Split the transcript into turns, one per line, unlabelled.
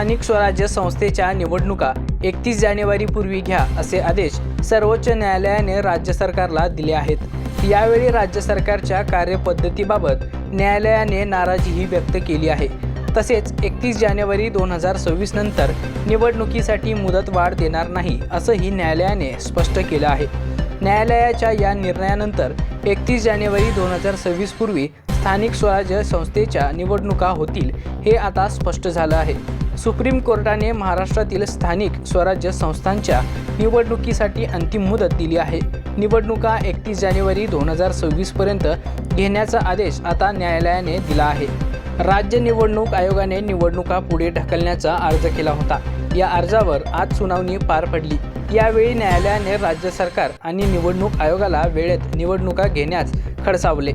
स्थानिक स्वराज्य संस्थेच्या निवडणुका एकतीस जानेवारीपूर्वी घ्या असे आदेश सर्वोच्च न्यायालयाने राज्य सरकारला दिले आहेत. यावेळी राज्य सरकारच्या कार्यपद्धतीबाबत न्यायालयाने नाराजीही व्यक्त केली आहे. तसेच एकतीस जानेवारी दोन हजार सव्वीस नंतर निवडणुकीसाठी मुदतवाढ देणार नाही असंही न्यायालयाने स्पष्ट केलं आहे. न्यायालयाच्या या निर्णयानंतर एकतीस जानेवारी दोन हजार सव्वीसपूर्वी स्थानिक स्वराज्य संस्थेच्या निवडणुका होतील हे आता स्पष्ट झालं आहे. सुप्रीम कोर्टाने महाराष्ट्रातील स्थानिक स्वराज्य संस्थांच्या निवडणुकीसाठी अंतिम मुदत दिली आहे. निवडणुका एकतीस जानेवारी दोन हजार सव्वीसपर्यंत घेण्याचा आदेश आता न्यायालयाने दिला आहे. राज्य निवडणूक आयोगाने निवडणुका पुढे ढकलण्याचा अर्ज केला होता. या अर्जावर आज सुनावणी पार पडली. यावेळी न्यायालयाने राज्य सरकार आणि निवडणूक आयोगाला वेळेत निवडणुका घेण्यास खडसावले.